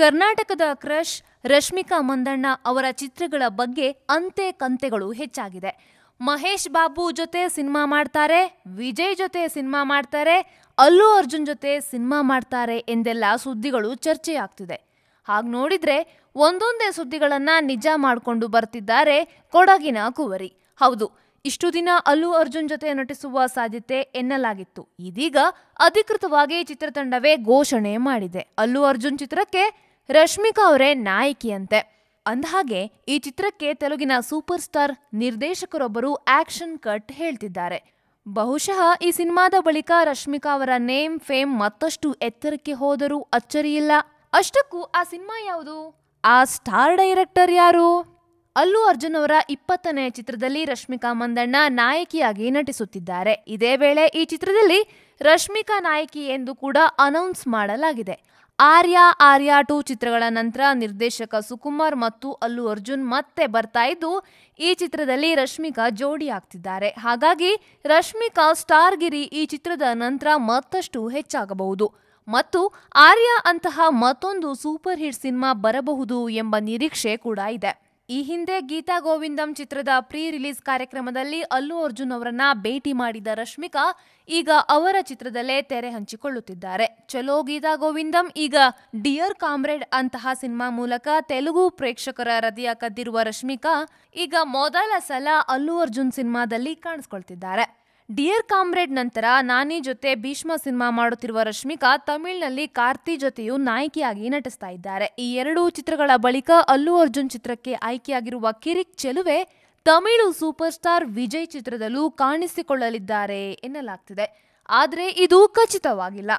ಕರ್ನಾಟಕದ ಕ್ರಶ್ ರಶ್ಮಿಕಾ ಮಂದಣ್ಣ ಅವರ ಚಿತ್ರಗಳ ಬಗ್ಗೆ ಅಂತೆ ಕಂತೆಗಳು ಹೆಚ್ಚಾಗಿದೆ. ಮಹೇಶ್ ಬಾಬು ಜೊತೆ ಸಿನಿಮಾ ಮಾಡ್ತಾರೆ, ವಿಜಯ್ ಜೊತೆ ಸಿನಿಮಾ ಮಾಡ್ತಾರೆ, ಅಲ್ಲು ಅರ್ಜುನ್ ಜೊತೆ ಸಿನಿಮಾ ಮಾಡ್ತಾರೆ ಎಂದೆಲ್ಲ ಸುದ್ದಿಗಳು ಚರ್ಚೆಯಾಗ್ತಿದೆ. ಹಾಗೆ ನೋಡಿದ್ರೆ ಒಂದೊಂದೇ ಸುದ್ದಿಗಳನ್ನ ನಿಜ ಮಾಡಿಕೊಂಡು ಬರ್ತಿದ್ದಾರೆ ಕೊಡಗಿನ ಕುವರಿ. ಹೌದು, ಇಷ್ಟು ದಿನ ಅಲ್ಲು ಅರ್ಜುನ್ ಜೊತೆ ನಟಿಸುವ ಸಾಧ್ಯತೆ ಎನ್ನಲಾಗಿತ್ತು. ಇದೀಗ ಅಧಿಕೃತವಾಗಿ ಚಿತ್ರತಂಡವೇ ಘೋಷಣೆ ಮಾಡಿದೆ. ಅಲ್ಲು ಅರ್ಜುನ್ ಚಿತ್ರಕ್ಕೆ ರಶ್ಮಿಕಾ ಅವರೇ ನಾಯಕಿಯಂತೆ ಅಂದಹಾಗೆ, ಈ ಚಿತ್ರಕ್ಕೆ ತೆಲುಗಿನ ಸೂಪರ್ ಸ್ಟಾರ್ ನಿರ್ದೇಶಕರೊಬ್ಬರು ಆಕ್ಷನ್ ಕಟ್ ಹೇಳ್ತಿದ್ದಾರೆ. ಬಹುಶಃ ಈ ಸಿನಿಮಾದ ಬಳಿಕ ರಶ್ಮಿಕಾ ಅವರ ನೇಮ್, ಫೇಮ್ ಮತ್ತಷ್ಟು ಎತ್ತರಕ್ಕೆ ಹೋದರೂ ಅಚ್ಚರಿಯಿಲ್ಲ. ಅಷ್ಟಕ್ಕೂ ಆ ಸಿನಿಮಾ ಯಾವುದು? ಆ ಸ್ಟಾರ್ ಡೈರೆಕ್ಟರ್ ಯಾರು? ಅಲ್ಲು ಅರ್ಜುನ್ ಅವರ ಇಪ್ಪತ್ತನೇ ಚಿತ್ರದಲ್ಲಿ ರಶ್ಮಿಕಾ ಮಂದಣ್ಣ ನಾಯಕಿಯಾಗಿ ನಟಿಸುತ್ತಿದ್ದಾರೆ. ಇದೇ ವೇಳೆ ಈ ಚಿತ್ರದಲ್ಲಿ ರಶ್ಮಿಕಾ ನಾಯಕಿ ಎಂದು ಕೂಡ ಅನೌನ್ಸ್ ಮಾಡಲಾಗಿದೆ. ಆರ್ಯ ಆರ್ಯ ಟು ಚಿತ್ರಗಳ ನಂತರ ನಿರ್ದೇಶಕ ಸುಕುಮಾರ್ ಮತ್ತು ಅಲ್ಲು ಅರ್ಜುನ್ ಮತ್ತೆ ಬರ್ತಾ ಇದ್ದು, ಈ ಚಿತ್ರದಲ್ಲಿ ರಶ್ಮಿಕಾ ಜೋಡಿ ಆಗ್ತಿದ್ದಾರೆ. ಹಾಗಾಗಿ ರಶ್ಮಿಕಾ ಸ್ಟಾರ್ಗಿರಿ ಈ ಚಿತ್ರದ ನಂತರ ಮತ್ತಷ್ಟು ಹೆಚ್ಚಾಗಬಹುದು. ಮತ್ತು ಆರ್ಯ ಅಂತಹ ಮತ್ತೊಂದು ಸೂಪರ್ ಹಿಟ್ ಸಿನಿಮಾ ಬರಬಹುದು ಎಂಬ ನಿರೀಕ್ಷೆ ಕೂಡ ಇದೆ. ಈ ಹಿಂದೆ ಗೀತಾ ಗೋವಿಂದಂ ಚಿತ್ರದ ಪ್ರೀ ರಿಲೀಸ್ ಕಾರ್ಯಕ್ರಮದಲ್ಲಿ ಅಲ್ಲು ಅರ್ಜುನ್ ಅವರನ್ನ ಭೇಟಿ ಮಾಡಿದ ರಶ್ಮಿಕಾ ಈಗ ಅವರ ಚಿತ್ರದಲ್ಲೇ ತೆರೆ ಹಂಚಿಕೊಳ್ಳುತ್ತಿದ್ದಾರೆ. ಚಲೋ ಗೀತಾ ಗೋವಿಂದಂ, ಈಗ ಡಿಯರ್ ಕಾಮ್ರೇಡ್ ಅಂತಹ ಸಿನಿಮಾ ಮೂಲಕ ತೆಲುಗು ಪ್ರೇಕ್ಷಕರ ಹೃದಯ ಕದ್ದಿರುವ ರಶ್ಮಿಕಾ ಈಗ ಮೊದಲ ಸಲ ಅಲ್ಲು ಅರ್ಜುನ್ ಸಿನಿಮಾದಲ್ಲಿ ಕಾಣಿಸ್ಕೊಳ್ತಿದ್ದಾರೆ. ಡಿಯರ್ ಕಾಮ್ರೇಡ್ ನಂತರ ನಾನಿ ಜೊತೆ ಭೀಷ್ಮ ಸಿನಿಮಾ ಮಾಡುತ್ತಿರುವ ರಶ್ಮಿಕಾ ತಮಿಳ್ನಲ್ಲಿ ಕಾರ್ತಿ ಜೊತೆಯೂ ನಾಯಕಿಯಾಗಿ ನಟಿಸ್ತಾ ಇದ್ದಾರೆ. ಈ ಎರಡೂ ಚಿತ್ರಗಳ ಬಳಿಕ ಅಲ್ಲು ಅರ್ಜುನ್ ಚಿತ್ರಕ್ಕೆ ಆಯ್ಕೆಯಾಗಿರುವ ಕಿರಿಕ್ ಚೆಲುವೆ ತಮಿಳು ಸೂಪರ್ ಸ್ಟಾರ್ ವಿಜಯ್ ಚಿತ್ರದಲ್ಲೂ ಕಾಣಿಸಿಕೊಳ್ಳಲಿದ್ದಾರೆ ಎನ್ನಲಾಗ್ತಿದೆ. ಆದರೆ ಇದು ಖಚಿತವಾಗಿಲ್ಲ.